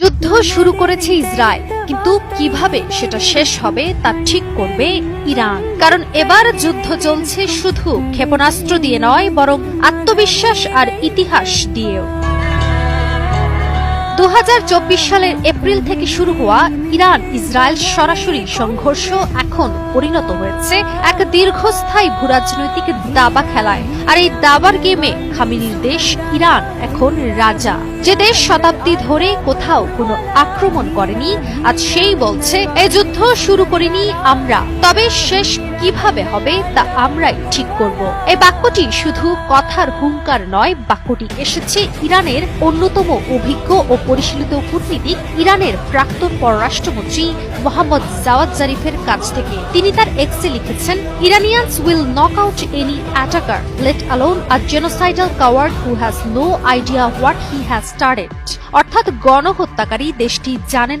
যুদ্ধ শুরু করেছে ইসরায়েল, কিন্তু কীভাবে সেটা শেষ হবে তা ঠিক করবে ইরান। কারণ এবার যুদ্ধ চলছে শুধু ক্ষেপণাস্ত্র দিয়ে নয়, বরং আত্মবিশ্বাস আর ইতিহাস দিয়েও। দু হাজার চব্বিশ সালের এপ্রিল থেকে শুরু হওয়া ইরান ইসরায়েল সরাসরি সংঘর্ষ এখন পরিণত হয়েছে এক দীর্ঘস্থায়ী ভূরাজনৈতিক দাবা খেলায়। আর এই দাবার গেমে খামিনির দেশ ইরান, এখন রাজা। যে দেশ শতাব্দী ধরে কোথাও কোনো আক্রমণ করেনি, আজ সেই বলছে এই যুদ্ধ শুরু করিনি আমরা, তবে শেষ কীভাবে হবে তা আমরাই ঠিক করব। এই বাক্যটি শুধু কথার হুঙ্কার নয়, বাক্যটি এসেছে ইরানের অন্যতম অভিজ্ঞ ও পরিশীলিত কূটনীতিক ইরানের প্রাক্তন পররাষ্ট্রমন্ত্রী মোহাম্মদ জাওয়াদ জারিফের কাছ থেকে। তিনি তার এক্সে লিখেছেন, Iranians will knock out any attacker let alone a genocidal coward who has no idea what he has started অর্থাৎ গণহত্যাকারী দেশটি জানে না